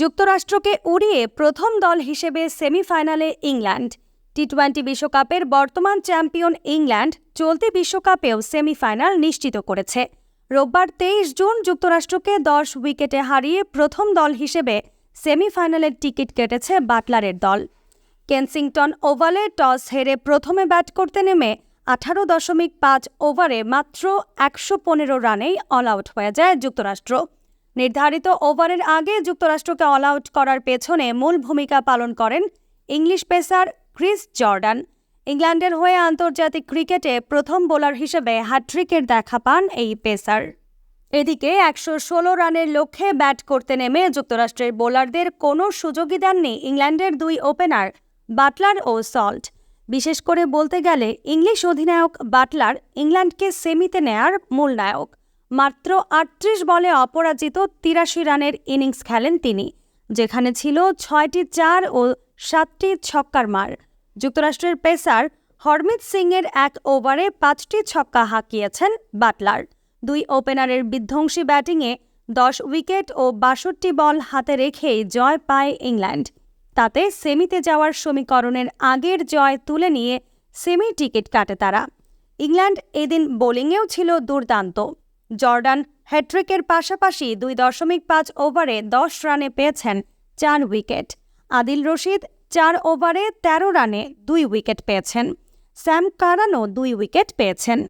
যুক্তরাষ্ট্রকে উড়িয়ে প্রথম দল হিসেবে সেমিফাইনালে ইংল্যান্ড। টি টোয়েন্টি বিশ্বকাপের বর্তমান চ্যাম্পিয়ন ইংল্যান্ড চলতি বিশ্বকাপেও সেমিফাইনাল নিশ্চিত করেছে। রোববার তেইশ জুন যুক্তরাষ্ট্রকে দশ উইকেটে হারিয়ে প্রথম দল হিসেবে সেমিফাইনালের টিকিট কেটেছে বাটলারের দল। কেনসিংটন ওভালে টস হেরে প্রথমে ব্যাট করতে নেমে আঠারো দশমিক পাঁচ ওভারে মাত্র একশো পনেরো রানেই অল আউট হয়ে যায় যুক্তরাষ্ট্র। নির্ধারিত ওভারের আগে যুক্তরাষ্ট্রকে অল আউট করার পেছনে মূল ভূমিকা পালন করেন ইংলিশ পেসার ক্রিস জর্ডান। ইংল্যান্ডের হয়ে আন্তর্জাতিক ক্রিকেটে প্রথম বোলার হিসেবে হ্যাট্রিকের দেখা পান এই পেসার। এদিকে একশো ষোলো রানের লক্ষ্যে ব্যাট করতে নেমে যুক্তরাষ্ট্রের বোলারদের কোনো সুযোগই দেননি ইংল্যান্ডের দুই ওপেনার বাটলার ও সল্ট। বিশেষ করে বলতে গেলে ইংলিশ অধিনায়ক বাটলার ইংল্যান্ডকে সেমিতে নেয়ার মূল নায়ক। মাত্র আটত্রিশ বলে অপরাজিত তিরাশি রানের ইনিংস খেলেন তিনি, যেখানে ছিল ছয়টি চার ও সাতটি ছক্কার মার। যুক্তরাষ্ট্রের পেসার হরমিত সিংয়ের এক ওভারে পাঁচটি ছক্কা হাঁকিয়েছেন বাটলার। দুই ওপেনারের বিধ্বংসী ব্যাটিংয়ে দশ উইকেট ও বাষট্টি বল হাতে রেখেই জয় পায় ইংল্যান্ড। তাতে সেমিতে যাওয়ার সমীকরণের আগের জয় তুলে নিয়ে সেমি টিকিট কাটে তারা। ইংল্যান্ড এদিন বোলিংয়েও ছিল দুর্দান্ত। জর্ডান হ্যাট্রিকের পাশাপাশি দুই দশমিক পাঁচ ওভারে দশ রানে পেয়েছেন চার উইকেট। আদিল রশিদ চার ওভারে তেরো রানে দুই উইকেট পেয়েছেন। স্যাম কারানও দুই উইকেট পেয়েছেন।